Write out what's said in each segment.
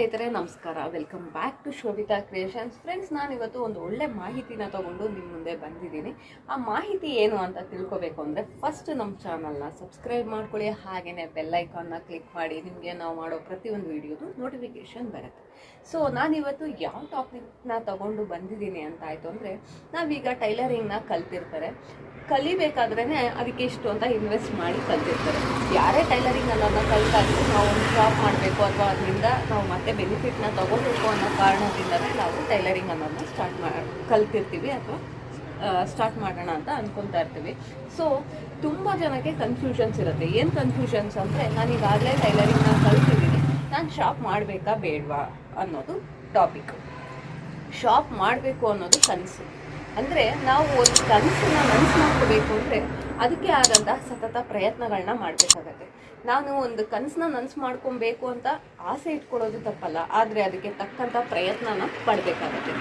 ಸ್ನೇಹಿತರೆ, ನಮಸ್ಕಾರ. Welcome back to Shobhita creations friends ನಾನು ಇವತ್ತು ಒಂದು ಒಳ್ಳೆ ಮಾಹಿತಿನ ತಗೊಂಡು ನಿಮ್ಮ ಮುಂದೆ ಬಂದಿದ್ದೀನಿ. ಆ ಮಾಹಿತಿ ಏನು ಅಂತ ತಿಳ್ಕೊಬೇಕು ಅಂದರೆ ಫಸ್ಟ್ ನಮ್ಮ ಚಾನಲ್ನ ಸಬ್ಸ್ಕ್ರೈಬ್ ಮಾಡ್ಕೊಳ್ಳಿ. ಹಾಗೆಯೇ ಬೆಲ್ಲೈಕಾನ್ನ ಕ್ಲಿಕ್ ಮಾಡಿ. ನಿಮಗೆ ನಾವು ಮಾಡೋ ಪ್ರತಿಯೊಂದು ವಿಡಿಯೋದು ನೋಟಿಫಿಕೇಶನ್ ಬರುತ್ತೆ. ಸೊ ನಾನಿವತ್ತು ಯಾವ ಟಾಪಿಕ್ನ ತಗೊಂಡು ಬಂದಿದ್ದೀನಿ ಅಂತ ಆಯಿತು ಅಂದರೆ, ನಾವೀಗ ಟೈಲರಿಂಗ್ನ ಕಲ್ತಿರ್ತಾರೆ. ಕಲಿಬೇಕಾದ್ರೇ ಅದಕ್ಕೆ ಇಷ್ಟು ಅಂತ ಇನ್ವೆಸ್ಟ್ ಮಾಡಿ ಕಲ್ತಿರ್ತಾರೆ. ಯಾರೇ ಟೈಲರಿಂಗ್ ಅನ್ನೋದನ್ನ ಕಲ್ತಾದ್ರೂ ನಾವು ಒಂದು ಜಾಬ್ ಮಾಡಬೇಕು ಅಥವಾ ಅದರಿಂದ ನಾವು ಮತ್ತೆ ಬೆನಿಫಿಟ್ನ ತಗೋಬೇಕು ಅನ್ನೋ ಕಾರಣದಿಂದಲೇ ನಾವು ಟೈಲರಿಂಗ್ ಅನ್ನೋದನ್ನ ಸ್ಟಾರ್ಟ್ ಮಾಡಿ ಕಲ್ತಿರ್ತೀವಿ ಅಥವಾ ಸ್ಟಾರ್ಟ್ ಮಾಡೋಣ ಅಂತ ಅನ್ಕೊಂತಾ ಇರ್ತೀವಿ. ಸೊ ತುಂಬ ಜನಕ್ಕೆ ಕನ್ಫ್ಯೂಷನ್ಸ್ ಇರುತ್ತೆ. ಏನು ಕನ್ಫ್ಯೂಷನ್ಸ್ ಅಂದರೆ, ನಾನು ಈಗಾಗಲೇ ಟೈಲರಿಂಗ್ನ ಕಲ್ತಿದ್ದೀನಿ. ನಾನು ಶಾಪ್ ಮಾಡಬೇಕಾ ಬೇಡವಾ ಅನ್ನೋದು ಟಾಪಿಕ್ ಶಾಪ್ ಮಾಡಬೇಕು ಅನ್ನೋದು ಕನಸು. ಅಂದರೆ ನಾವು ಒಂದು ಕನಸನ್ನ ಮನಸ್ಸು ಮಾಡ್ಕೋಬೇಕು ಅಂದರೆ ಅದಕ್ಕೆ ಆದಂತಹ ಸತತ ಪ್ರಯತ್ನಗಳನ್ನ ಮಾಡಬೇಕಾಗತ್ತೆ. ನಾನು ಒಂದು ಕನಸನ್ನ ನನಸು ಮಾಡ್ಕೊಬೇಕು ಅಂತ ಆಸೆ ಇಟ್ಕೊಳ್ಳೋದು ತಪ್ಪಲ್ಲ, ಆದರೆ ಅದಕ್ಕೆ ತಕ್ಕಂಥ ಪ್ರಯತ್ನನ ಪಡಬೇಕಾಗತ್ತೆ.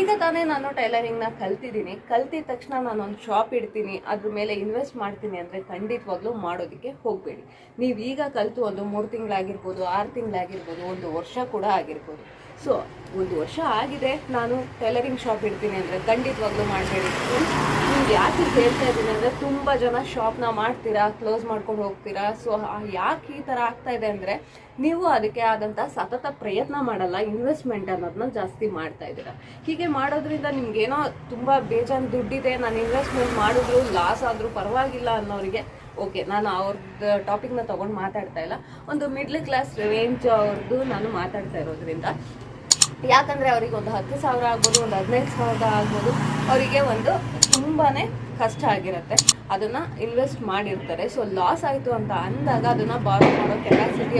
ಈಗ ತಾನೇ ನಾನು ಟೈಲರಿಂಗ್ನ ಕಲ್ತಿದ್ದೀನಿ. ಕಲ್ತಿದ ತಕ್ಷಣ ನಾನು ಒಂದು ಶಾಪ್ ಇಡ್ತೀನಿ, ಅದ್ರ ಮೇಲೆ ಇನ್ವೆಸ್ಟ್ ಮಾಡ್ತೀನಿ ಅಂದರೆ ಖಂಡಿತವಾಗ್ಲೂ ಮಾಡೋದಕ್ಕೆ ಹೋಗಬೇಡಿ. ನೀವು ಈಗ ಕಲಿತು ಒಂದು ಮೂರು ತಿಂಗಳಾಗಿರ್ಬೋದು, ಆರು ತಿಂಗಳಾಗಿರ್ಬೋದು, ಒಂದು ವರ್ಷ ಕೂಡ ಆಗಿರ್ಬೋದು. ಸೊ, ಒಂದು ವರ್ಷ ಆಗಿದೆ ನಾನು ಟೈಲರಿಂಗ್ ಶಾಪ್ ಇಡ್ತೀನಿ ಅಂದರೆ ಖಂಡಿತವಾಗ್ಲೂ ಮಾಡಬೇಡಿ. ನಿಮ್ಗೆ ಯಾಕೆ ಹೇಳ್ತಾ ಇದ್ದೀನಿ ಅಂದರೆ ತುಂಬ ಜನ ಶಾಪ್ನ ಮಾಡ್ತೀರಾ ಕ್ಲೋಸ್ ಮಾಡ್ಕೊಂಡು ಹೋಗ್ತೀರಾ? ಸೊ ಯಾಕೆ ಈ ಥರ ಆಗ್ತಾ ಇದೆ ಅಂದರೆ ನೀವು ಅದಕ್ಕೆ ಆದಂಥ ಸತತ ಪ್ರಯತ್ನ ಮಾಡಲ್ಲ ಇನ್ವೆಸ್ಟ್ಮೆಂಟ್ ಅನ್ನೋದನ್ನ ಜಾಸ್ತಿ ಮಾಡ್ತಾ ಇದ್ದೀರಾ. ಹೀಗೆ ಮಾಡೋದ್ರಿಂದ ನಿಮ್ಗೇನೋ ತುಂಬ ಬೇಜಾನ್ ದುಡ್ಡಿದೆ, ನಾನು ಇನ್ವೆಸ್ಟ್ಮೆಂಟ್ ಮಾಡಿದ್ರು ಲಾಸ್ ಆದರೂ ಪರವಾಗಿಲ್ಲ ಅನ್ನೋರಿಗೆ ಓಕೆ ನಾನು ಅವ್ರದ್ದು ಟಾಪಿಕ್ನ ತೊಗೊಂಡು ಮಾತಾಡ್ತಾ ಇಲ್ಲ. ಒಂದು ಮಿಡ್ಲ್ ಕ್ಲಾಸ್ ರೇಂಜ್ ಅವ್ರದ್ದು ನಾನು ಮಾತಾಡ್ತಾ ಇರೋದ್ರಿಂದ, ಯಾಕಂದರೆ ಅವರಿಗೆ ಒಂದು ಹತ್ತು ಸಾವಿರ ಆಗ್ಬೋದು, ಒಂದು ಹದಿನೈದು ಸಾವಿರ ಆಗ್ಬೋದು, ಅವರಿಗೆ ಒಂದು ತುಂಬಾ ಕಷ್ಟ ಆಗಿರುತ್ತೆ. ಅದನ್ನು ಇನ್ವೆಸ್ಟ್ ಮಾಡಿರ್ತಾರೆ. ಸೊ ಲಾಸ್ ಆಯಿತು ಅಂತ ಅಂದಾಗ ಅದನ್ನು ಬಾರೋ ಮಾಡೋ ಕೆಪಾಸಿಟಿ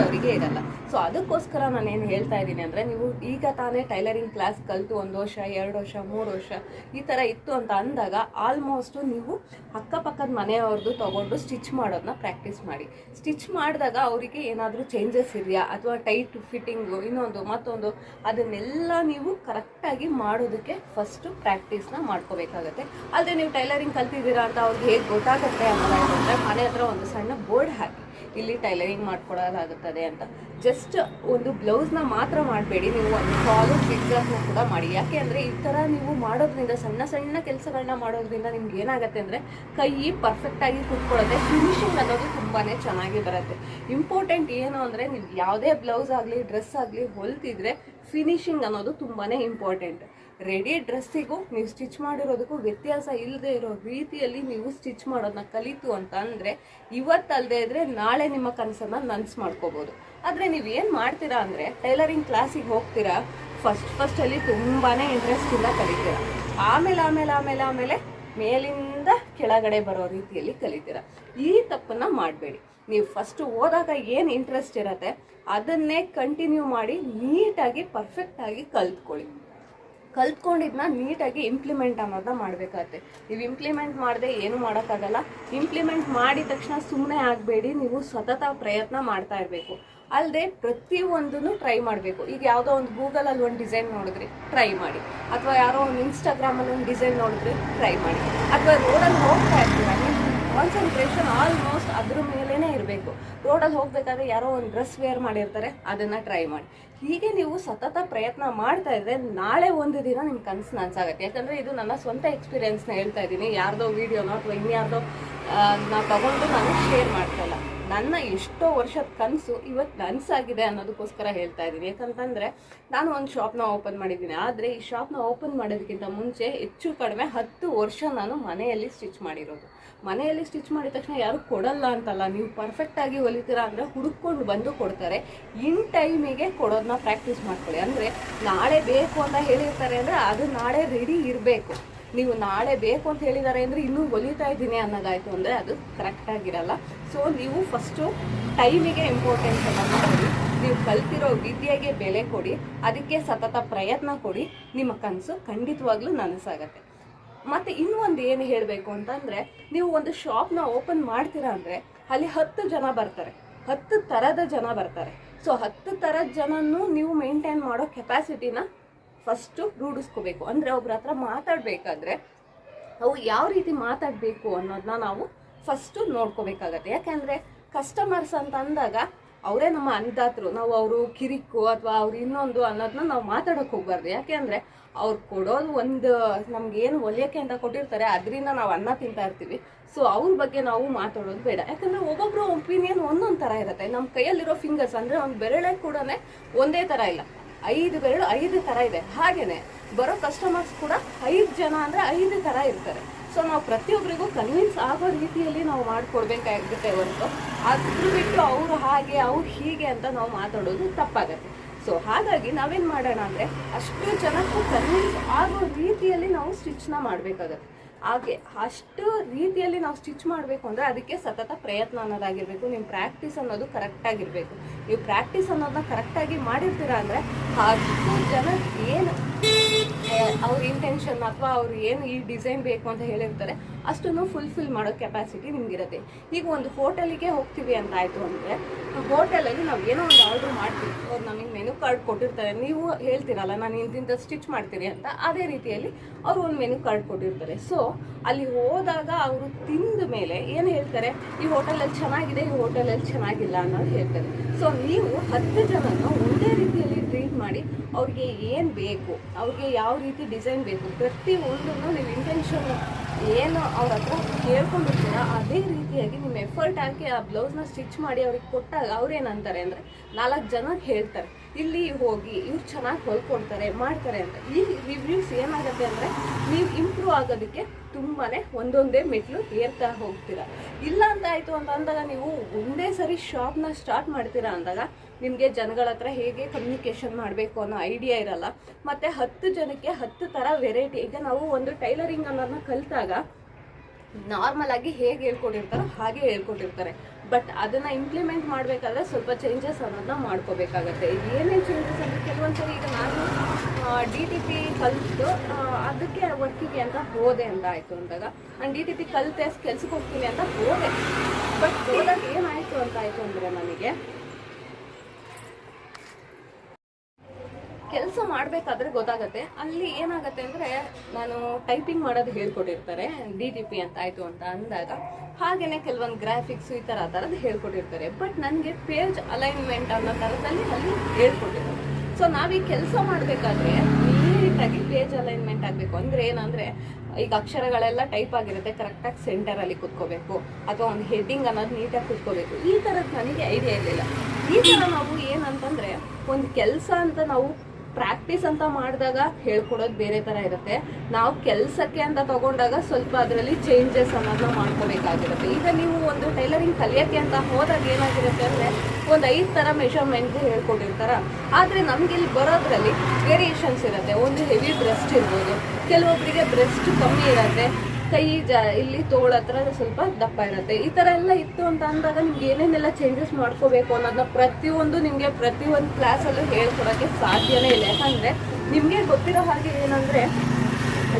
ಅದಕ್ಕೋಸ್ಕರ ನಾನು ಏನು ಹೇಳ್ತಾ ಇದ್ದೀನಿ ಅಂದರೆ ನೀವು ಈಗ ತಾನೇ ಟೈಲರಿಂಗ್ ಕ್ಲಾಸ್ ಕಲಿತು ಒಂದು ವರ್ಷ, ಎರಡು ವರ್ಷ, ಮೂರು ವರ್ಷ ಈ ಥರ ಇತ್ತು ಅಂತ ಅಂದಾಗ ಆಲ್ಮೋಸ್ಟು ನೀವು ಅಕ್ಕಪಕ್ಕದ ಮನೆಯವ್ರದ್ದು ತೊಗೊಂಡು ಸ್ಟಿಚ್ ಮಾಡೋದನ್ನ ಪ್ರಾಕ್ಟೀಸ್ ಮಾಡಿ. ಸ್ಟಿಚ್ ಮಾಡಿದಾಗ ಅವರಿಗೆ ಏನಾದರೂ ಚೇಂಜಸ್ ಇದೆಯಾ ಅಥವಾ ಟೈಟ್ ಫಿಟ್ಟಿಂಗು ಇನ್ನೊಂದು, ಮತ್ತೊಂದು, ಅದನ್ನೆಲ್ಲ ನೀವು ಕರೆಕ್ಟಾಗಿ ಮಾಡೋದಕ್ಕೆ ಫಸ್ಟು ಪ್ರಾಕ್ಟೀಸ್ನ ಮಾಡ್ಕೋಬೇಕಾಗತ್ತೆ. ಅಲ್ಲದೆ ನೀವು ಟೈಲರಿಂಗ್ ಕಲ್ತಿದ್ದೀರಾ ಅಂತ ಅವ್ರಿಗೆ ಹೇಗೆ ಗೊತ್ತಾಗುತ್ತೆ ಅಂತ ಮನೆ ಹತ್ರ ಒಂದು ಸಣ್ಣ ಬೋರ್ಡ್ ಹಾಕಿ. ಇಲ್ಲಿ ಟೈಲರಿಂಗ್ ಮಾಡ್ಕೊಡಲಾಗುತ್ತದೆ ಅಂತ. ಜಸ್ಟ್ ಒಂದು ಬ್ಲೌಸ್ನ ಮಾತ್ರ ಮಾಡಬೇಡಿ, ನೀವು ಒಂದು ಫಾಲು ಜಿಗ್ಜಾಗ್ನ ಕೂಡ ಮಾಡಿ. ಯಾಕೆ ಅಂದರೆ ಈ ಥರ ನೀವು ಮಾಡೋದ್ರಿಂದ, ಸಣ್ಣ ಸಣ್ಣ ಕೆಲಸಗಳನ್ನ ಮಾಡೋದ್ರಿಂದ ನಿಮ್ಗೆ ಏನಾಗುತ್ತೆ ಅಂದರೆ ಕೈ ಪರ್ಫೆಕ್ಟಾಗಿ ಕುತ್ಕೊಳ್ಳುತ್ತೆ ಫಿನಿಶಿಂಗ್ ಅನ್ನೋದು ತುಂಬಾ ಚೆನ್ನಾಗಿ ಬರುತ್ತೆ. ಇಂಪಾರ್ಟೆಂಟ್ ಏನು ಅಂದರೆ ನೀವು ಯಾವುದೇ ಬ್ಲೌಸ್ ಆಗಲಿ ಡ್ರೆಸ್ ಆಗಲಿ ಹೊಲ್ತಿದ್ರೆ ಫಿನಿಶಿಂಗ್ ಅನ್ನೋದು ತುಂಬಾ ಇಂಪಾರ್ಟೆಂಟ್ ರೆಡಿ ಡ್ರೆಸ್ಸಿಗೂ ನೀವು ಸ್ಟಿಚ್ ಮಾಡಿರೋದಕ್ಕೂ ವ್ಯತ್ಯಾಸ ಇಲ್ಲದೆ ಇರೋ ರೀತಿಯಲ್ಲಿ ನೀವು ಸ್ಟಿಚ್ ಮಾಡೋದನ್ನ ಕಲಿತು ಅಂತ ಅಂದರೆ ಇವತ್ತಲ್ಲದೆ ಇದ್ರೆ ನಾಳೆ ನಿಮ್ಮ ಕನಸನ್ನ ನನ್ಸ್ ಮಾಡ್ಕೋಬೋದು. ಆದರೆ ನೀವು ಏನು ಮಾಡ್ತೀರಾ ಅಂದರೆ ಟೈಲರಿಂಗ್ ಕ್ಲಾಸಿಗೆ ಹೋಗ್ತೀರಾ, ಫಸ್ಟ್ ಫಸ್ಟಲ್ಲಿ ತುಂಬಾ ಇಂಟ್ರೆಸ್ಟಿಂದ ಕಲಿತೀರಾ. ಆಮೇಲೆ ಆಮೇಲೆ ಆಮೇಲೆ ಆಮೇಲೆ ಮೇಲಿಂದ ಕೆಳಗಡೆ ಬರೋ ರೀತಿಯಲ್ಲಿ ಕಲಿತೀರ. ಈ ತಪ್ಪನ್ನು ಮಾಡಬೇಡಿ. ನೀವು ಫಸ್ಟ್ ಓದಾಗ ಏನು ಇಂಟ್ರೆಸ್ಟ್ ಇರತ್ತೆ ಅದನ್ನೇ ಕಂಟಿನ್ಯೂ ಮಾಡಿ ನೀಟಾಗಿ ಪರ್ಫೆಕ್ಟಾಗಿ ಕಲ್ತ್ಕೊಳ್ಳಿ. ಕಲ್ತ್ಕೊಂಡಿದ್ನ ನೀಟಾಗಿ ಇಂಪ್ಲಿಮೆಂಟ್ ಅನ್ನೋದನ್ನ ಮಾಡಬೇಕಾಗತ್ತೆ. ನೀವು ಇಂಪ್ಲಿಮೆಂಟ್ ಮಾಡದೆ ಏನು ಮಾಡೋಕ್ಕಾಗಲ್ಲ. ಇಂಪ್ಲಿಮೆಂಟ್ ಮಾಡಿದ ತಕ್ಷಣ ಸುಮ್ಮನೆ ಆಗಬೇಡಿ, ನೀವು ಸತತ ಪ್ರಯತ್ನ ಮಾಡ್ತಾ ಇರಬೇಕು. ಅಲ್ಲದೆ ಪ್ರತಿಯೊಂದನ್ನು ಟ್ರೈ ಮಾಡಬೇಕು. ಈಗ ಯಾವುದೋ ಒಂದು ಗೂಗಲಲ್ಲಿ ಒಂದು ಡಿಸೈನ್ ನೋಡಿದ್ರಿ ಟ್ರೈ ಮಾಡಿ. ಅಥವಾ ಯಾರೋ ಒಂದು ಇನ್ಸ್ಟಾಗ್ರಾಮಲ್ಲಿ ಒಂದು ಡಿಸೈನ್ ನೋಡಿದ್ರಿ ಟ್ರೈ ಮಾಡಿ. ಅಥವಾ ರೋಡಲ್ಲಿ ಹೋಗ್ತಾ ಇರ್ತೀರ ಕಾನ್ಸಂಟ್ರೇಷನ್ ಆಲ್ಮೋಸ್ಟ್ ಅದ್ರ ಮೇಲೇ ಇರಬೇಕು ರೋಡಲ್ಲಿ ಹೋಗ್ಬೇಕಾದ್ರೆ ಯಾರೋ ಒಂದು ಡ್ರೆಸ್ ವೇರ್ ಮಾಡಿರ್ತಾರೆ, ಅದನ್ನು ಟ್ರೈ ಮಾಡಿ. ಹೀಗೆ ನೀವು ಸತತ ಪ್ರಯತ್ನ ಮಾಡ್ತಾ ಇದ್ರೆ ನಾಳೆ ಒಂದು ದಿನ ನಿಮ್ಮ ಕನಸು ನನಸಾಗುತ್ತೆ. ಯಾಕಂದರೆ ಇದು ನನ್ನ ಸ್ವಂತ ಎಕ್ಸ್ಪೀರಿಯೆನ್ಸ್ನ ಹೇಳ್ತಾ ಇದ್ದೀನಿ. ಯಾರ್ದೋ ವೀಡಿಯೋನೋ ಅಥವಾ ಇನ್ಯಾರ್ದೋ ನಾನು ತಗೊಂಡು ನಾನು ಶೇರ್ ಮಾಡ್ತಾ ಇಲ್ಲ. ನನ್ನ ಎಷ್ಟೋ ವರ್ಷದ ಕನಸು ಇವತ್ತು ನನಸಾಗಿದೆ ಅನ್ನೋದಕ್ಕೋಸ್ಕರ ಹೇಳ್ತಾ ಇದ್ದೀನಿ. ಯಾಕಂತಂದರೆ ನಾನು ಒಂದು ಶಾಪ್ನ ಓಪನ್ ಮಾಡಿದ್ದೀನಿ. ಆದರೆ ಈ ಶಾಪ್ನ ಓಪನ್ ಮಾಡೋದಕ್ಕಿಂತ ಮುಂಚೆ ಹೆಚ್ಚು ಕಡಿಮೆ ಹತ್ತು ವರ್ಷ ನಾನು ಮನೆಯಲ್ಲಿ ಸ್ಟಿಚ್ ಮಾಡಿರೋದು. ಮನೆಯಲ್ಲಿ ಸ್ಟಿಚ್ ಮಾಡಿದ ತಕ್ಷಣ ಯಾರು ಕೊಡಲ್ಲ ಅಂತಲ್ಲ. ನೀವು ಪರ್ಫೆಕ್ಟಾಗಿ ಹೊಲಿತೀರಾ ಅಂದರೆ ಹುಡುಕೊಂಡು ಬಂದು ಕೊಡ್ತಾರೆ. ಇನ್ ಟೈಮಿಗೆ ಕೊಡೋದನ್ನ ಪ್ರಾಕ್ಟೀಸ್ ಮಾಡ್ಕೊಳ್ಳಿ. ಅಂದರೆ ನಾಳೆ ಬೇಕು ಅಂತ ಹೇಳಿರ್ತಾರೆ ಅಂದರೆ ಅದು ನಾಳೆ ರೆಡಿ ಇರಬೇಕು. ನೀವು ನಾಳೆ ಬೇಕು ಅಂತ ಹೇಳಿದ್ದಾರೆ ಅಂದರೆ ಇನ್ನೂ ಹೊಲಿತಾ ಇದ್ದೀನಿ ಅನ್ನೋದಾಯಿತು ಅಂದರೆ ಅದು ಕರೆಕ್ಟಾಗಿರಲ್ಲ ಸೊ ನೀವು ಫಸ್ಟು ಟೈಮಿಗೆ ಇಂಪಾರ್ಟೆನ್ಸ್ ಕೊಡಿ. ನೀವು ಕಲ್ತಿರೋ ವಿದ್ಯೆಗೆ ಬೆಲೆ ಕೊಡಿ. ಅದಕ್ಕೆ ಸತತ ಪ್ರಯತ್ನ ಕೊಡಿ. ನಿಮ್ಮ ಕನಸು ಖಂಡಿತವಾಗ್ಲೂ ನನಸಾಗತ್ತೆ. ಮತ್ತು ಇನ್ನೂ ಒಂದು ಏನು ಹೇಳಬೇಕು ಅಂತಂದರೆ, ನೀವು ಒಂದು ಶಾಪ್ನ ಓಪನ್ ಮಾಡ್ತೀರಾ ಅಂದರೆ, ಅಲ್ಲಿ ಹತ್ತು ಜನ ಬರ್ತಾರೆ. ಹತ್ತು ಥರದ ಜನ ಬರ್ತಾರೆ. ಸೊ ಹತ್ತು ಥರದ ಜನನೂ ನೀವು ಮೇಂಟೈನ್ ಮಾಡೋ ಕೆಪಾಸಿಟಿನ ಫಸ್ಟು ರೂಢಿಸ್ಕೋಬೇಕು. ಅಂದರೆ ಒಬ್ರ ಹತ್ರ ಮಾತಾಡಬೇಕಾದ್ರೆ ಅವು ಯಾವ ರೀತಿ ಮಾತಾಡಬೇಕು ಅನ್ನೋದನ್ನ ನಾವು ಫಸ್ಟು ನೋಡ್ಕೋಬೇಕಾಗತ್ತೆ. ಯಾಕೆಂದರೆ ಕಸ್ಟಮರ್ಸ್ ಅಂತ ಅಂದಾಗ ಅವರೇ ನಮ್ಮ ಅನ್ನದಾತರು ನಾವು ಅವರು ಕಿರಿಕು ಅಥವಾ ಅವ್ರು ಇನ್ನೊಂದು ಅನ್ನೋದನ್ನ ನಾವು ಮಾತಾಡೋಕೆ ಹೋಗ್ಬಾರ್ದು. ಯಾಕೆ ಅಂದರೆ ಅವ್ರು ಕೊಡೋದು ಒಂದು ನಮ್ಗೆ ಏನು ಒಲಿಯಕ್ಕೆ ಅಂತ ಕೊಟ್ಟಿರ್ತಾರೆ, ಅದರಿಂದ ನಾವು ಅನ್ನ ತಿಂತಾ ಇರ್ತೀವಿ. ಸೊ ಅವ್ರ ಬಗ್ಗೆ ನಾವು ಮಾತಾಡೋದು ಬೇಡ. ಯಾಕಂದರೆ ಒಬ್ಬೊಬ್ಬರು ಒಪಿನಿಯನ್ ಒಂದೊಂದು ಥರ ಇರುತ್ತೆ. ನಮ್ಮ ಕೈಯಲ್ಲಿರೋ ಫಿಂಗರ್ಸ್ ಅಂದರೆ ಒಂದು ಬೆರಳೆ ಕೂಡ ಒಂದೇ ಥರ ಇಲ್ಲ. ಐದು ಬೆರಳು, ಐದು ಥರ ಇದೆ. ಹಾಗೇನೆ, ಬರೋ ಕಸ್ಟಮರ್ಸ್ ಕೂಡ ಐದು ಜನ ಅಂದರೆ ಐದು ಥರ ಇರ್ತಾರೆ. ಸೊ ನಾವು ಪ್ರತಿಯೊಬ್ಬರಿಗೂ ಕನ್ವಿನ್ಸ್ ಆಗೋ ರೀತಿಯಲ್ಲಿ ನಾವು ಮಾಡಿಕೊಡ್ಬೇಕಾಗುತ್ತೆ ಹೊರತು. ಅದ್ರ ಬಿಟ್ಟು ಅವರು ಹಾಗೆ, ಅವ್ರು ಹೀಗೆ ಅಂತ ನಾವು ಮಾತಾಡೋದು ತಪ್ಪಾಗತ್ತೆ. ಸೊ ಹಾಗಾಗಿ ನಾವೇನು ಮಾಡೋಣ ಅಂದರೆ, ಅಷ್ಟು ಜನಕ್ಕೂ ಕನ್ವಿನ್ಸ್ ಆಗೋ ರೀತಿಯಲ್ಲಿ ನಾವು ಸ್ಟಿಚ್ನ ಮಾಡಬೇಕಾಗತ್ತೆ. ಹಾಗೆ ಅಷ್ಟು ರೀತಿಯಲ್ಲಿ ನಾವು ಸ್ಟಿಚ್ ಮಾಡಬೇಕು ಅಂದರೆ ಅದಕ್ಕೆ ಸತತ ಪ್ರಯತ್ನ ಅನ್ನೋದಾಗಿರಬೇಕು. ನಿಮ್ಮ ಪ್ರಾಕ್ಟೀಸ್ ಅನ್ನೋದು ಕರೆಕ್ಟಾಗಿರಬೇಕು ನೀವು ಪ್ರಾಕ್ಟೀಸ್ ಅನ್ನೋದನ್ನ ಕರೆಕ್ಟಾಗಿ ಮಾಡಿರ್ತೀರ ಅಂದರೆ ಅಷ್ಟು ಜನ ಏನು ಅವ್ರ ಇಂಟೆನ್ಷನ್ ಅಥವಾ ಅವ್ರು ಏನು ಈ ಡಿಸೈನ್ ಬೇಕು ಅಂತ ಹೇಳಿರ್ತಾರೆ, ಅಷ್ಟನ್ನು ಫುಲ್ಫಿಲ್ ಮಾಡೋ ಕೆಪಾಸಿಟಿ ನಿಮಗಿರುತ್ತೆ. ಈಗ ಒಂದು ಹೋಟೆಲಿಗೆ ಹೋಗ್ತೀವಿ ಅಂತ ಆಯಿತು ಅಂದರೆ ಹೋಟೆಲಲ್ಲಿ ನಾವು ಏನೋ ಒಂದು ಆರ್ಡ್ರ್ ಮಾಡ್ತೀವಿ. ಅವ್ರು ನಮಗೆ ಮೆನು ಕಾರ್ಡ್ ಕೊಟ್ಟಿರ್ತಾರೆ. ನೀವು ಹೇಳ್ತೀರಲ್ಲ, ನಾನು ಇಂತಿಂತ ಸ್ಟಿಚ್ ಮಾಡ್ತೀರಿ ಅಂತ, ಅದೇ ರೀತಿಯಲ್ಲಿ ಅವರು ಒಂದು ಮೆನು ಕಾರ್ಡ್ ಕೊಟ್ಟಿರ್ತಾರೆ. ಸೊ ಅಲ್ಲಿ ಹೋದಾಗ ಅವರು ತಿಂದ ಮೇಲೆ ಏನು ಹೇಳ್ತಾರೆ, ಈ ಹೋಟೆಲಲ್ಲಿ ಚೆನ್ನಾಗಿದೆ, ಈ ಹೋಟೆಲಲ್ಲಿ ಚೆನ್ನಾಗಿಲ್ಲ ಅನ್ನೋದು ಹೇಳ್ತಾರೆ. ಸೊ ನೀವು ಹತ್ತು ಜನನ ಒಂದೇ ರೀತಿಯಲ್ಲಿ ಮಾಡಿ ಅವ್ರಿಗೆ ಏನು ಬೇಕು, ಅವ್ರಿಗೆ ಯಾವ ರೀತಿ ಡಿಸೈನ್ ಬೇಕು, ಪ್ರತಿ ಒಂದನ್ನು ನೀವು ಇಂಟೆನ್ಷನ್ ಏನು ಅವ್ರ ಹತ್ರ ಕೇಳ್ಕೊಂಡಿರ್ತೀರ, ಅದೇ ರೀತಿಯಾಗಿ ನಿಮ್ಮ ಎಫರ್ಟ್ ಹಾಕಿ ಆ ಬ್ಲೌಸ್ನ ಸ್ಟಿಚ್ ಮಾಡಿ ಅವ್ರಿಗೆ ಕೊಟ್ಟಾಗ ಅವ್ರೇನಂತಾರೆ ಅಂದರೆ ನಾಲ್ಕು ಜನ ಹೇಳ್ತಾರೆ, ಇಲ್ಲಿ ಹೋಗಿ ಇವ್ರು ಚೆನ್ನಾಗಿ ಹೊಲ್ಕೊಡ್ತಾರೆ, ಮಾಡ್ತಾರೆ ಅಂತ. ಈ ರಿವ್ಯೂಸ್ ಏನಾಗುತ್ತೆ ಅಂದರೆ ನೀವು ಇಂಪ್ರೂವ್ ಆಗೋದಕ್ಕೆ ತುಂಬಾ ಒಂದೊಂದೇ ಮೆಟ್ಲು ಏರ್ತಾ ಹೋಗ್ತೀರಾ. ಇಲ್ಲ ಅಂತ ಆಯಿತು ಅಂತ ಅಂದಾಗ ನೀವು ಒಂದೇ ಸರಿ ಶಾಪ್ನ ಸ್ಟಾರ್ಟ್ ಮಾಡ್ತೀರಾ ಅಂದಾಗ ನಿಮಗೆ ಜನಗಳ ಹತ್ರ ಹೇಗೆ ಕಮ್ಯುನಿಕೇಷನ್ ಮಾಡಬೇಕು ಅನ್ನೋ ಐಡಿಯಾ ಇರಲ್ಲ. ಮತ್ತು ಹತ್ತು ಜನಕ್ಕೆ ಹತ್ತು ಥರ ವೆರೈಟಿ ಈಗ ನಾವು ಒಂದು ಟೈಲರಿಂಗ್ ಅನ್ನೋದನ್ನ ಕಲಿತಾಗ ನಾರ್ಮಲ್ ಆಗಿ ಹೇಗೆ ಹೇಳ್ಕೊಟ್ಟಿರ್ತಾರೋ ಹಾಗೆ ಹೇಳ್ಕೊಟ್ಟಿರ್ತಾರೆ. ಬಟ್ ಅದನ್ನ ಇಂಪ್ಲಿಮೆಂಟ್ ಮಾಡಬೇಕಾದ್ರೆ ಸ್ವಲ್ಪ ಚೇಂಜಸ್ ಅನ್ನೋದನ್ನ ಮಾಡ್ಕೋಬೇಕಾಗತ್ತೆ. ಏನೇನು ಚೇಂಜಸ್ ಅಂದರೆ ಕೆಲವೊಂದ್ಸರಿ ಈಗ ನಾನು ಡಿ ಟಿ ಪಿ ಕಲಿತು ಅದಕ್ಕೆ ವರ್ಕಿಗೆ ಅಂತ ಹೋದೆ ಅಂತ ಆಯಿತು ಅಂದಾಗ. ನಾನು ಡಿ ಟಿ ಪಿ ಕಲಿತೆ ಕೆಲ್ಸಕ್ಕೆ ಹೋಗ್ತೀನಿ ಅಂತ ಹೋದೆ. ಬಟ್ ಹೋದಾಗ ಏನಾಯಿತು ಅಂತ ಆಯಿತು ಅಂದರೆ ನನಗೆ ಕೆಲಸ ಮಾಡಬೇಕಾದ್ರೆ ಗೊತ್ತಾಗತ್ತೆ. ಅಲ್ಲಿ ಏನಾಗುತ್ತೆ ಅಂದರೆ ನಾನು ಟೈಪಿಂಗ್ ಮಾಡೋದು ಹೇಳ್ಕೊಟ್ಟಿರ್ತಾರೆ ಡಿ ಟಿ ಪಿ ಅಂತ ಆಯಿತು ಅಂತ ಅಂದಾಗ ಹಾಗೆಯೇ ಕೆಲವೊಂದು ಗ್ರಾಫಿಕ್ಸ್ ಈ ಥರ ಆ ಥರದ್ದು ಹೇಳ್ಕೊಟ್ಟಿರ್ತಾರೆ. ಬಟ್ ನನಗೆ ಪೇಜ್ ಅಲೈನ್ಮೆಂಟ್ ಅನ್ನೋ ಥರದಲ್ಲಿ ಅಲ್ಲಿ ಹೇಳ್ಕೊಟ್ಟಿರ್ತಾರೆ ಸೊ ನಾವೀಗ ಕೆಲಸ ಮಾಡಬೇಕಾದ್ರೆ ನೀಟಾಗಿ ಪೇಜ್ ಅಲೈನ್ಮೆಂಟ್ ಆಗಬೇಕು. ಅಂದರೆ ಏನಂದರೆ, ಈಗ ಅಕ್ಷರಗಳೆಲ್ಲ ಟೈಪ್ ಆಗಿರುತ್ತೆ ಕರೆಕ್ಟಾಗಿ ಸೆಂಟರಲ್ಲಿ ಕುತ್ಕೋಬೇಕು, ಅಥವಾ ಒಂದು ಹೆಡ್ಡಿಂಗ್ ಅನ್ನೋದು ನೀಟಾಗಿ ಕುತ್ಕೋಬೇಕು. ಈ ಥರದ್ದು ನನಗೆ ಐಡಿಯಾ ಇರಲಿಲ್ಲ. ಈ ಥರ ನಾವು ಏನಂತಂದರೆ, ಒಂದು ಕೆಲಸ ಅಂತ ನಾವು ಪ್ರಾಕ್ಟೀಸ್ ಅಂತ ಮಾಡಿದಾಗ ಹೇಳ್ಕೊಡೋದು ಬೇರೆ ಥರ ಇರುತ್ತೆ. ನಾವು ಕೆಲಸಕ್ಕೆ ಅಂತ ತಗೊಂಡಾಗ ಸ್ವಲ್ಪ ಅದರಲ್ಲಿ ಚೇಂಜಸ್ ಅನ್ನೋದನ್ನ ಮಾಡ್ಕೋಬೇಕಾಗಿರುತ್ತೆ. ಈಗ ನೀವು ಒಂದು ಟೈಲರಿಂಗ್ ಕಲಿಯೋಕ್ಕೆ ಅಂತ ಹೋದಾಗ ಏನಾಗಿರುತ್ತೆ ಅಂದರೆ ಒಂದು ಐದು ಥರ ಮೆಷರ್ಮೆಂಟ್ ಹೇಳ್ಕೊಟ್ಟಿರ್ತಾರ. ಆದರೆ ನಮ್ಗೆ ಇಲ್ಲಿ ಬರೋದ್ರಲ್ಲಿ ವೇರಿಯೇಷನ್ಸ್ ಇರುತ್ತೆ. ಒಂದು ಹೆವಿ ಬ್ರೆಸ್ಟ್ ಇರ್ಬೋದು ಕೆಲವೊಬ್ಬರಿಗೆ ಬ್ರೆಸ್ಟ್ ಕಮ್ಮಿ ಇರುತ್ತೆ ಕೈ ಜ, ಇಲ್ಲಿ ತೋಳ ಹತ್ರ ಸ್ವಲ್ಪ ದಪ್ಪ ಇರುತ್ತೆ. ಈ ಥರ ಎಲ್ಲ ಇತ್ತು ಅಂತ ಅಂದಾಗ ನಿಮ್ಗೆ ಏನೇನೆಲ್ಲ ಚೇಂಜಸ್ ಮಾಡ್ಕೋಬೇಕು ಅನ್ನೋದನ್ನ ಪ್ರತಿಯೊಂದು ನಿಮಗೆ ಪ್ರತಿಯೊಂದು ಕ್ಲಾಸಲ್ಲೂ ಹೇಳ್ಕೊಡೋಕ್ಕೆ ಸಾಧ್ಯನೇ ಇಲ್ಲ. ಯಾಕಂದರೆ ನಿಮಗೆ ಗೊತ್ತಿರೋ ಹಾಗೆ ಏನಂದರೆ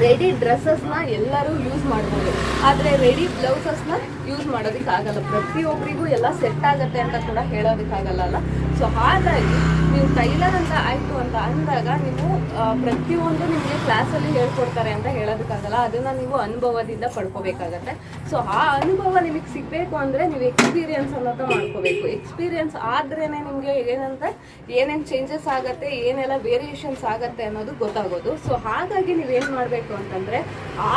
ರೆಡಿ ಡ್ರೆಸ್ಸಸ್ನ ಎಲ್ಲರೂ ಯೂಸ್ ಮಾಡ್ಬೋದು. ಆದರೆ ರೆಡಿ ಬ್ಲೌಸಸ್ನ ಯೂಸ್ ಮಾಡೋದಕ್ಕಾಗಲ್ಲ. ಪ್ರತಿಯೊಬ್ಬರಿಗೂ ಎಲ್ಲ ಸೆಟ್ ಆಗುತ್ತೆ ಅಂತ ಕೂಡ ಹೇಳೋದಕ್ಕಾಗಲ್ಲ ಸೊ ಹಾಗಾಗಿ ನೀವು ಟೈಲರ್ ಅಂತ ಆಯಿತು ಅಂತ ಅಂದಾಗ ನೀವು ಪ್ರತಿಯೊಂದು ನಿಮಗೆ ಕ್ಲಾಸಲ್ಲಿ ಹೇಳ್ಕೊಡ್ತಾರೆ ಅಂತ ಹೇಳೋದಕ್ಕಾಗಲ್ಲ. ಅದನ್ನು ನೀವು ಅನುಭವದಿಂದ ಪಡ್ಕೋಬೇಕಾಗತ್ತೆ. ಸೊ ಆ ಅನುಭವ ನಿಮಗೆ ಸಿಗಬೇಕು ಅಂದರೆ ನೀವು ಎಕ್ಸ್ಪೀರಿಯನ್ಸ್ ಅನ್ನೋದು ಮಾಡ್ಕೋಬೇಕು. ಎಕ್ಸ್ಪೀರಿಯನ್ಸ್ ಆದ್ರೇ ನಿಮಗೆ ಏನಂತ? ಏನೇನು ಚೇಂಜಸ್ ಆಗುತ್ತೆ? ಏನೆಲ್ಲ ವೇರಿಯೇಷನ್ಸ್ ಆಗುತ್ತೆ ಅನ್ನೋದು ಗೊತ್ತಾಗೋದು. ಸೊ ಹಾಗಾಗಿ ನೀವೇನು ಮಾಡಬೇಕು? ಅಂತಂದರೆ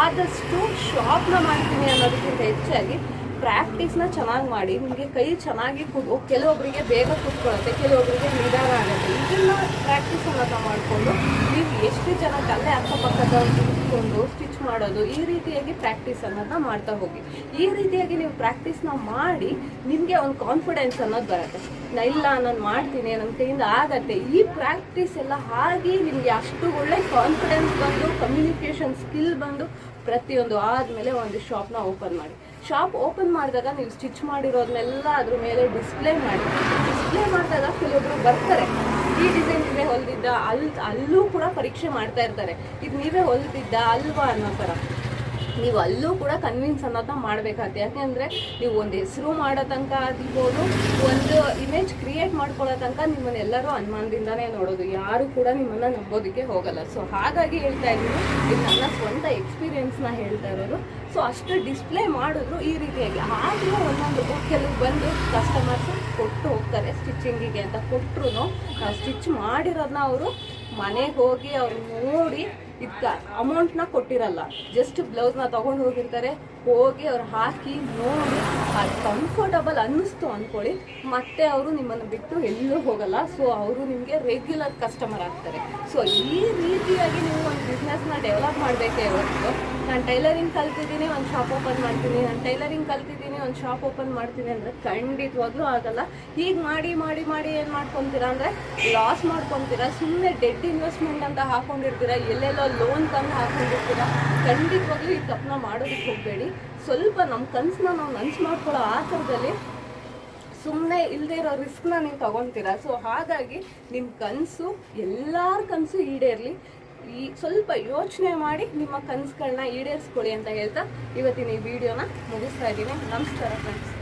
ಆದಷ್ಟು ಶಾಪ್ನ ಮಾಡ್ತೀನಿ ಅನ್ನೋದಕ್ಕಿಂತ ಹೆಚ್ಚಾಗಿ ಪ್ರಾಕ್ಟೀಸ್ನ ಚೆನ್ನಾಗಿ ಮಾಡಿ, ನಿಮಗೆ ಕೈ ಚೆನ್ನಾಗಿ ಕೂತು ಕೆಲವೊಬ್ಬರಿಗೆ ಬೇಗ ಕೂತ್ಕೊಳ್ಳುತ್ತೆ ಕೆಲವೊಬ್ಬರಿಗೆ ನಿಧಾನ ಆಗುತ್ತೆ. ಇದನ್ನ ಪ್ರಾಕ್ಟೀಸ್ ಅನ್ನೋದನ್ನ ಮಾಡಿಕೊಂಡು ನೀವು ಎಷ್ಟು ಜನ ಅಲ್ಲೇ ಅಕ್ಕಪಕ್ಕದ ಕೂತ್ಕೊಂಡು ಸ್ಟಿಚ್ ಮಾಡೋದು, ಈ ರೀತಿಯಾಗಿ ಪ್ರಾಕ್ಟೀಸ್ ಅನ್ನೋದನ್ನ ಮಾಡ್ತಾ ಹೋಗಿ. ಈ ರೀತಿಯಾಗಿ ನೀವು ಪ್ರಾಕ್ಟೀಸ್ನ ಮಾಡಿ ನಿಮಗೆ ಒಂದು ಕಾನ್ಫಿಡೆನ್ಸ್ ಅನ್ನೋದು ಬರುತ್ತೆ. ನಾ ಇಲ್ಲ, ನಾನು ಮಾಡ್ತೀನಿ ನನ್ನ ಕೈಯಿಂದ ಆಗತ್ತೆ. ಈ ಪ್ರಾಕ್ಟೀಸ್ ಎಲ್ಲ ಆಗಿ ನಿಮಗೆ ಅಷ್ಟು ಒಳ್ಳೆ ಕಾನ್ಫಿಡೆನ್ಸ್ ಬಂದು ಕಮ್ಯುನಿಕೇಷನ್ ಸ್ಕಿಲ್ ಬಂದು ಪ್ರತಿಯೊಂದು ಆದಮೇಲೆ ಒಂದು ಶಾಪ್ನ ಓಪನ್ ಮಾಡಿ. ಶಾಪ್ ಓಪನ್ ಮಾಡಿದಾಗ ನೀವು ಸ್ಟಿಚ್ ಮಾಡಿರೋದನ್ನೆಲ್ಲ ಅದ್ರ ಮೇಲೆ ಡಿಸ್ಪ್ಲೇ ಮಾಡಿ. ಡಿಸ್ಪ್ಲೇ ಮಾಡಿದಾಗ ಕೆಲವೊಬ್ಬರು ಬರ್ತಾರೆ. ಈ ಡಿಸೈನ್ ನೀವೇ ಹೊಲ್ದಿದ್ದ ಅಲ್ಲಿ ಅಲ್ಲೂ ಕೂಡ ಪರೀಕ್ಷೆ ಮಾಡ್ತಾ ಇರ್ತಾರೆ. ಇದು ನೀವೇ ಹೊಲ್ದಿದ್ದ ಅಲ್ವಾ ಅನ್ನೋ ಥರ ನೀವು ಅಲ್ಲೂ ಕೂಡ ಕನ್ವಿನ್ಸ್ ಅನ್ನೋದನ್ನ ಮಾಡಬೇಕಾಗುತ್ತೆ. ಯಾಕೆಂದರೆ ನೀವು ಒಂದು ಹೆಸರು ಮಾಡೋ ತನಕ ಆಗಿರ್ಬೋದು, ಒಂದು ಇಮೇಜ್ ಕ್ರಿಯೇಟ್ ಮಾಡ್ಕೊಳ್ಳೋ ತನಕ ನಿಮ್ಮನ್ನೆಲ್ಲರೂ ಅನುಮಾನದಿಂದನೇ ನೋಡೋದು. ಯಾರು ಕೂಡ ನಿಮ್ಮನ್ನು ನಂಬೋದಕ್ಕೆ ಹೋಗಲ್ಲ. ಸೊ ಹಾಗಾಗಿ ಹೇಳ್ತಾ ಇದ್ದೀನಿ, ಇದು ನನ್ನ ಸ್ವಂತ ಎಕ್ಸ್ಪೀರಿಯೆನ್ಸ್ನ ಹೇಳ್ತಾ ಇರೋದು. ಸೊ ಅಷ್ಟು ಡಿಸ್ಪ್ಲೇ ಮಾಡಿದ್ರು ಈ ರೀತಿಯಾಗಿ. ಆದರೂ ಒಂದೊಂದು ಕೆಲವು ಬಂದು ಕಸ್ಟಮರ್ಸ್ ಕೊಟ್ಟು ಹೋಗ್ತಾರೆ ಸ್ಟಿಚಿಂಗಿಗೆ ಅಂತ ಕೊಟ್ಟರು ಸ್ಟಿಚ್ ಮಾಡಿರೋದನ್ನ ಅವರು ಮನೆಗೆ ಹೋಗಿ ಅವ್ರು ನೋಡಿ ಇದಕ್ಕೆ ಅಮೌಂಟ್ನ ಕೊಟ್ಟಿರಲ್ಲ. ಜಸ್ಟ್ ಬ್ಲೌಸ್ನ ತೊಗೊಂಡು ಹೋಗಿರ್ತಾರೆ. ಹೋಗಿ ಅವ್ರು ಹಾಕಿ ನೋಡಿ, ಅದು ಕಂಫರ್ಟಬಲ್ ಅನ್ನಿಸ್ತು ಅಂದ್ಕೊಳ್ಳಿ ಮತ್ತೆ ಅವರು ನಿಮ್ಮನ್ನು ಬಿಟ್ಟು ಎಲ್ಲೂ ಹೋಗಲ್ಲ. ಸೊ ಅವರು ನಿಮಗೆ ರೆಗ್ಯುಲರ್ ಕಸ್ಟಮರ್ ಆಗ್ತಾರೆ. ಸೊ ಈ ರೀತಿಯಾಗಿ ನೀವು ಒಂದು ಬಿಸ್ನೆಸ್ನ ಡೆವಲಪ್ ಮಾಡಬೇಕೇ ಹೊರತು ನಾನು ಟೈಲರಿಂಗ್ ಕಲ್ತಿದ್ದೀನಿ, ಒಂದು ಶಾಪ್ ಓಪನ್ ಮಾಡ್ತೀನಿ. ನಾನು ಟೈಲರಿಂಗ್ ಕಲ್ತಿದ್ದೀನಿ, ಒಂದು ಶಾಪ್ ಓಪನ್ ಮಾಡ್ತೀನಿ ಅಂದರೆ ಖಂಡಿತವಾಗ್ಲೂ ಆಗಲ್ಲ. ಈಗ ಮಾಡಿ ಮಾಡಿ ಮಾಡಿ ಏನು ಮಾಡ್ಕೊತೀರಾ ಅಂದರೆ ಲಾಸ್ ಮಾಡ್ಕೊತೀರಾ? ಸುಮ್ಮನೆ ಡೆಡ್ ಇನ್ವೆಸ್ಟ್ಮೆಂಟ್ ಅಂತ ಹಾಕೊಂಡಿರ್ತೀರಾ? ಎಲ್ಲೆಲ್ಲೋ ಲೋನ್ ತಂದು ಹಾಕೊಂಡಿರ್ತೀರಾ? ಖಂಡಿತವಾಗ್ಲೂ ಈ ತಪ್ಪನ್ನ ಮಾಡೋದಕ್ಕೆ ಹೋಗಬೇಡಿ. ಸ್ವಲ್ಪ ನಮ್ಮ ಕನಸನ್ನ ನಾವು ನನ್ಸು ಮಾಡ್ಕೊಳ್ಳೋ ಆತರದಲ್ಲಿ ಸುಮ್ಮನೆ ಇಲ್ಲದೆ ಇರೋ ರಿಸ್ಕ್ನ ನೀವು ತಗೊತೀರಾ? ಸೊ ಹಾಗಾಗಿ ನಿಮ್ಮ ಕನಸು, ಎಲ್ಲರ ಕನಸು ಈಡೇರಲಿ. ಈ ಸ್ವಲ್ಪ ಯೋಚನೆ ಮಾಡಿ ನಿಮ್ಮ ಕನಸುಗಳನ್ನ ಈಡೇರಿಸ್ಕೊಳ್ಳಿ ಅಂತ ಹೇಳ್ತಾ ಇವತ್ತಿನ ಈ ವಿಡಿಯೋನ ಮುಗಿಸ್ತಾ ಇದ್ದೀನಿ. ನಮಸ್ಕಾರ ಫ್ರೆಂಡ್ಸ್